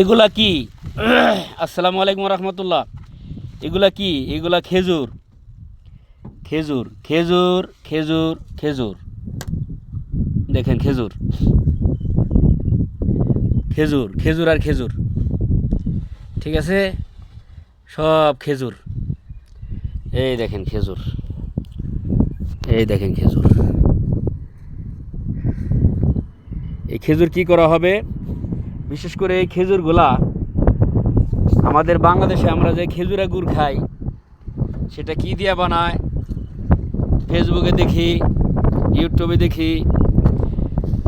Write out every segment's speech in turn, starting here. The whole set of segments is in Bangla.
এগুলা কি? আসসালামু আলাইকুম রহমতুল্লাহ। এগুলা কি? এগুলা খেজুর। খেজুর খেজুর খেজুর খেজুর। দেখেন, খেজুর। খেজুর খেজুর আর খেজুর। ঠিক আছে? সব খেজুর। এই দেখেন, খেজুর। এই দেখেন, খেজুর। এই খেজুর কি করা হবে? বিশেষ করে এই খেজুরগুলা আমাদের বাংলাদেশে আমরা যে খেজুরা গুড় খাই, সেটা কি দিয়ে বানায়? ফেসবুকে দেখি ইউটিউবে দেখি,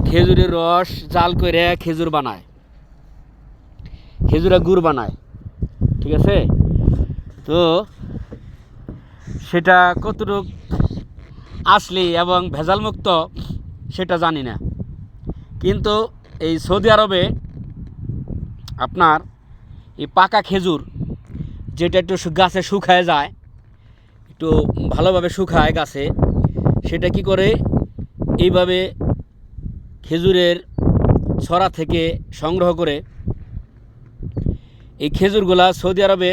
খেজুরের রস জাল করে খেজুর বানায়। খেজুরা গুড় বানায়, ঠিক আছে? তো সেটা কতটুকু আসলি এবং ভেজালমুক্ত, সেটা জানি না। কিন্তু এই সৌদি আরবে আপনার এই পাকা খেজুর, যেটা একটু গাছে শুকায় যায়, একটু ভালোভাবে শুকায় গাছে, সেটা কি করে এইভাবে খেজুরের ছড়া থেকে সংগ্রহ করে এই খেজুরগুলা সৌদি আরবে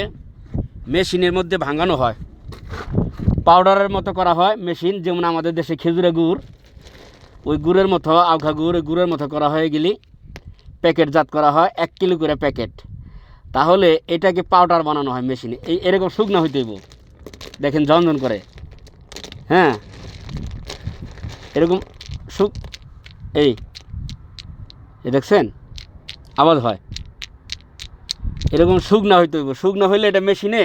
মেশিনের মধ্যে ভাঙানো হয়। পাউডারের মতো করা হয় মেশিন, যেমন আমাদের দেশে খেজুরে গুড়, ওই গুড়ের মতো আউখা গুড় গুড়ের মতো করা হয় এগুলি। প্যাকেটজাত করা হয়, এক কিলো করে প্যাকেট। তাহলে এটাকে পাউডার বানানো হয় মেশিনে এই এরকম শুকনো হইতে হইব। দেখেন ঝনঝন করে। হ্যাঁ? এরকম শুক এই দেখছেন? আওয়াজ হয়। এরকম শুকনা হইতে হইব। শুকনো হইলে এটা মেশিনে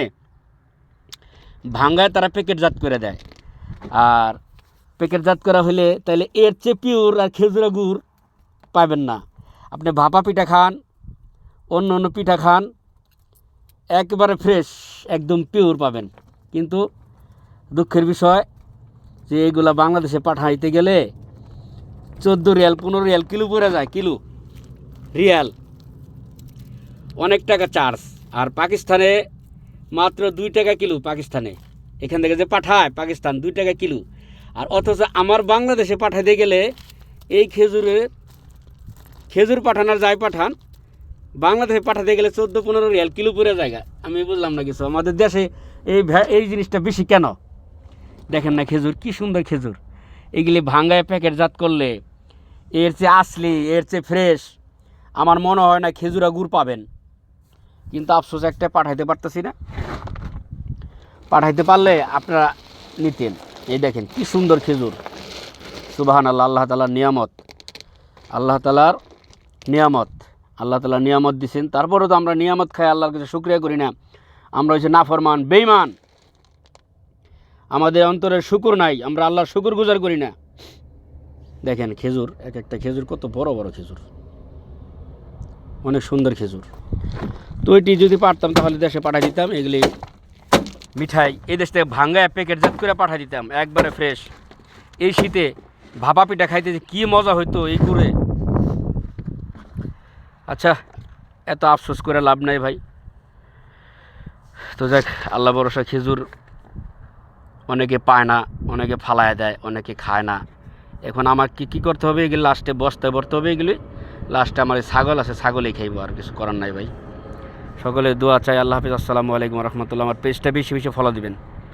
ভাঙ্গায় তারা প্যাকেটজাত করে দেয়। আর প্যাকেটজাত করা হলে তাহলে এর চেয়ে পিওর আর খেজুরা গুড় পাবেন না। আপনি ভাপা পিঠা খান, অন্য অন্য পিঠা খান, একেবারে ফ্রেশ একদম পিওর পাবেন। কিন্তু দুঃখের বিষয় যে এগুলা বাংলাদেশে পাঠাইতে গেলে চোদ্দ রিয়াল, পনেরো রিয়াল, কিলো পড়ে যায়, কিলো। রিয়াল, অনেক টাকা চার্জ আর পাকিস্তানে মাত্র দুই টাকা কিলো পাকিস্তানে। এখান থেকে যে পাঠায় পাকিস্তান, দুই টাকা কিলো। আর অথচ আমার বাংলাদেশে পাঠাইতে গেলে এই খেজুরের খেজুর পাঠানোর যাই পাঠান, বাংলাদেশে পাঠাতে গেলে চোদ্দ পনেরো রিয়াল কিলো পরে জায়গা আমি বুঝলাম না কিছু। আমাদের দেশে এই এই জিনিসটা বেশি কেন? দেখেন না খেজুর, কি সুন্দর খেজুর। এগুলি ভাঙ্গায় প্যাকেটজাত করলে এর চেয়ে আসলি, এর চেয়ে ফ্রেশ। আমার মনে হয় না খেজুরা গুড় পাবেন। কিন্তু আফসোস, একটা পাঠাইতে পারতেছি না। পাঠাইতে পারলে আপনারা নিতেন। এই দেখেন, কি সুন্দর খেজুর। সুবাহান আল্লাহ আল্লাহ তালার নিয়ামত। আল্লাহ তালার নিয়ামত। আল্লাহ তালা নিয়ামত দিছেন। তারপরেও তো আমরা নিয়ামত খাই, আল্লাহর কাছে শুক্রিয়া করি না। আমরা হচ্ছে নাফরমান বেইমান আমাদের অন্তরের শুকুর নাই, আমরা আল্লাহর শুকুর গুজার করি না। দেখেন খেজুর, এক একটা খেজুর কত বড় বড় খেজুর। অনেক সুন্দর খেজুর। তো এটি যদি পারতাম তাহলে দেশে পাঠিয়ে দিতাম, এগুলি মিঠাই। এই দেশ থেকে ভাঙ্গায় প্যাকেটজাত করে পাঠিয়ে দিতাম, একবারে ফ্রেশ। এই শীতে ভাপা পিঠা খাইতে কী মজা হইতো এই করে। আচ্ছা এত আফসোস করে লাভ নাই ভাই। তো দেখ আল্লাহ ভরসা, খেজুর অনেকে পায় না, অনেকে ফালায় দেয়, অনেকে খায় না। এখন আমার কি কী করতে হবে? এগুলি লাস্টে বসতে ভরতে হবে এগুলি। লাস্টে আমার ছাগল আছে, ছাগলই খাইবো, আর কিছু করার নাই ভাই। সকলে দোয়া চাই, আল্লাহ হাফিজ, আসসালামু আলাইকুম রহমতুল্লাহ। আমার পেজটা বেশি বেশি ফলো দিবেন।